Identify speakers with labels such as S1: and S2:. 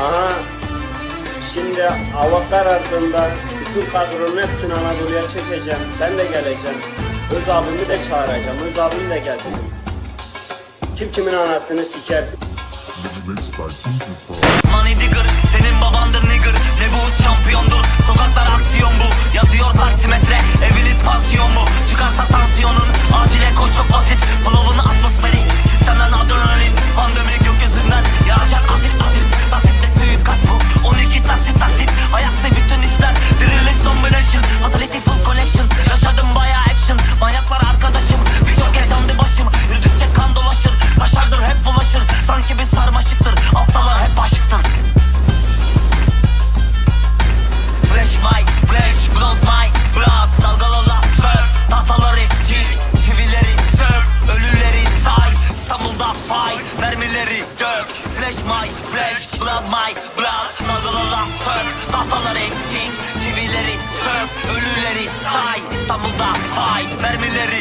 S1: Aha şimdi avaklar ardında bütün kadronun hepsini Anadolu'ya çekeceğim. Ben de geleceğim. Öz abimi de çağıracağım. Öz abim de gelsin. Kim kimin anahtarını sikersin.
S2: Money digger jerk. Flash my flash blood my blood. Nadalala surf tahtalar eksik. Çivileri surf ölüleri say. İstanbul'da fight mermileri